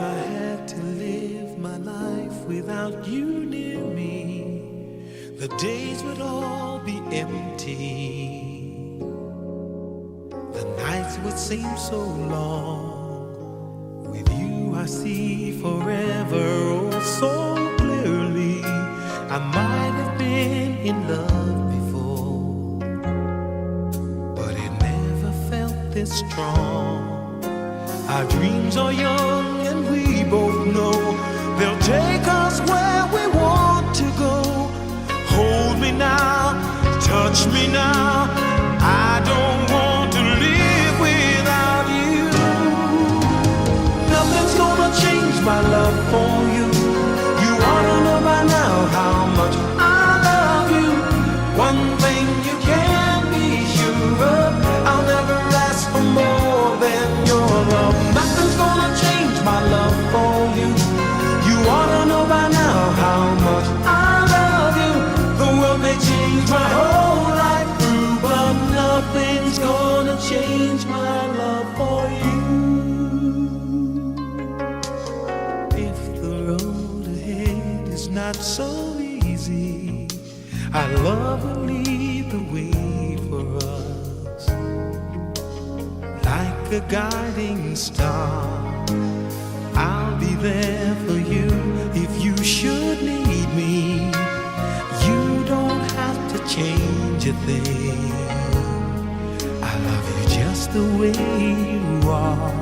If I had to live my life without you near me, the days would all be empty. The nights would seem so long. With you, I see forever oh so clearly. I might have been in love before, but it never felt this strong. Our dreams are both know they'll take us where we want to go. Hold me now, touch me now. I don't want to live without you. Nothing's gonna change my love for you. You our love will lead the way for us. Like a guiding star, I'll be there for you if you should need me. You don't have to change a thing. I love you just the way you are.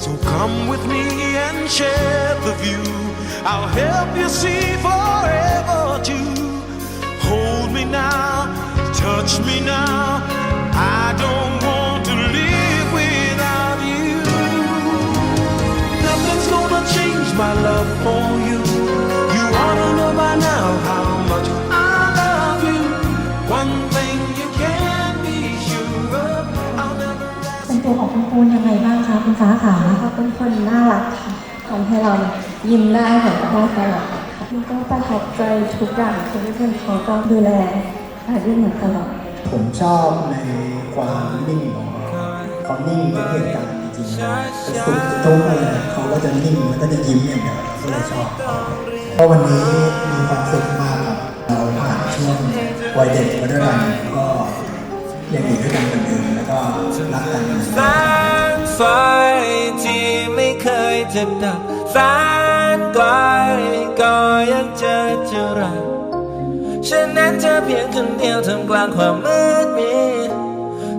So come with me and share the view. I'll help you see forever touch me now. I don't want to live without you. Nothing's gonna change my love for you. You ought to know by now how much I love you. One thing you can be sure of, I'll never ask. เป็นตัวของคุณปูนยังไงบ้างคะคุณฟ้าขาเขาเป็นคนน่ารักค่ะทำให้เรายิ้มได้หัวเราะได้ตลอดค่ะแล้วก็ประทับใจทุกอย่างที่เพื่อนเขาก็ดูแล อาด้วยเหมือนตลอดผมชอบในความนิ่งของเขาเขานิ่งทุกเหตุการณ์จริงๆนะจะสุขจะทุกข์อะไรเขาก็จะนิ่งแล้วก็จะยิ้มอย่างเดียวก็เลยชอบเพราะวันนี้มีความสุขมากครับเราผ่านช่วงวัยเด็กมาด้วยกันก็ยังอยู่ด้วยกันเหมือนเดิมแล้วก็รักกันเหมือนเดิม แสงไฟที่ไม่เคยจะดับแสน ฉันนั้นเธอเพียงคนเดียวท่ามกลางความมืดมิด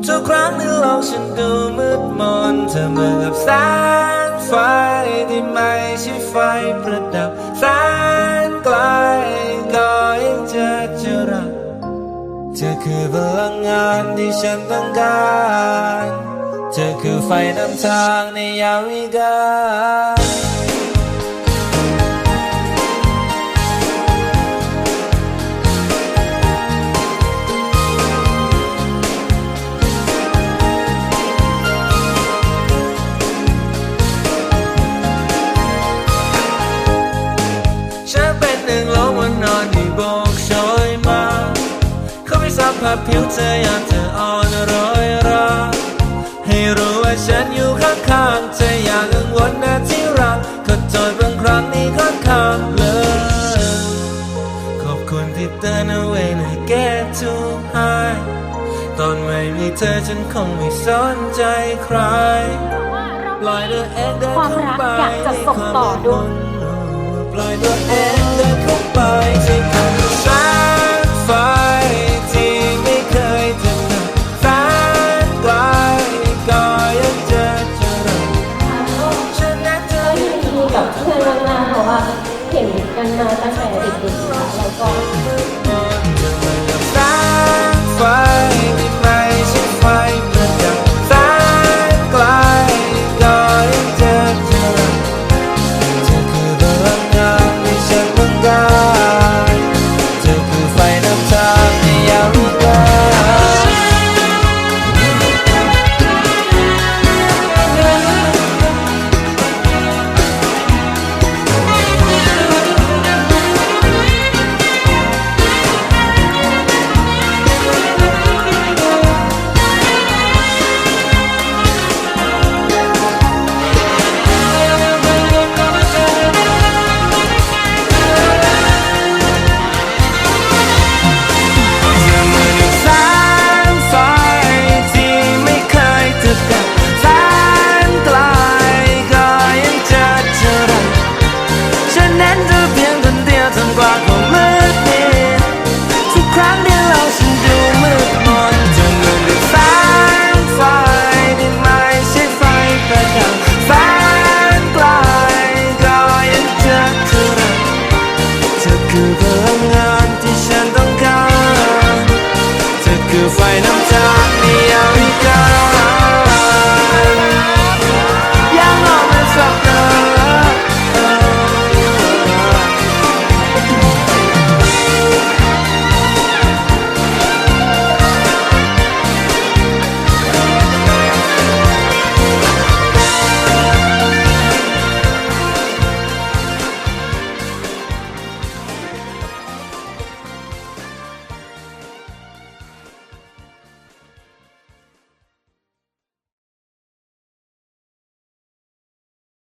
ทุกครั้งที่โลกฉันดูมืดมนเธอเหมือนกับแสงไฟที่ไม่ใช่ไฟประดับแสนไกลก็ยังเจอจะรักเธอคือพลังงานที่ฉันต้องการ เธอคือไฟนำทางในยามวิกาล เขาไม่สัมผัสผิวเธอยามเธออ่อนโรอยราให้รู้ว่าฉันอยู่ข้างๆเธออย่ากังวลนะที่รักขอโทษบางครั้งที่ค่อนข้างเลยขอบคุณที่เตือนเอาไว้ใน get to high ตอนไม่มีเธอฉันคงไม่สนใจใครปล่อยตัวเองเดินความเข้ารักไปอยากจะส่งต่อดวงปล่อยตัวเองเดินเข้าไปที่คำ กับเพื่อนมากๆเพราะว่าเห็นกันมาตั้งแต่เด็ก คือไฟน้ำตาในยามวิกา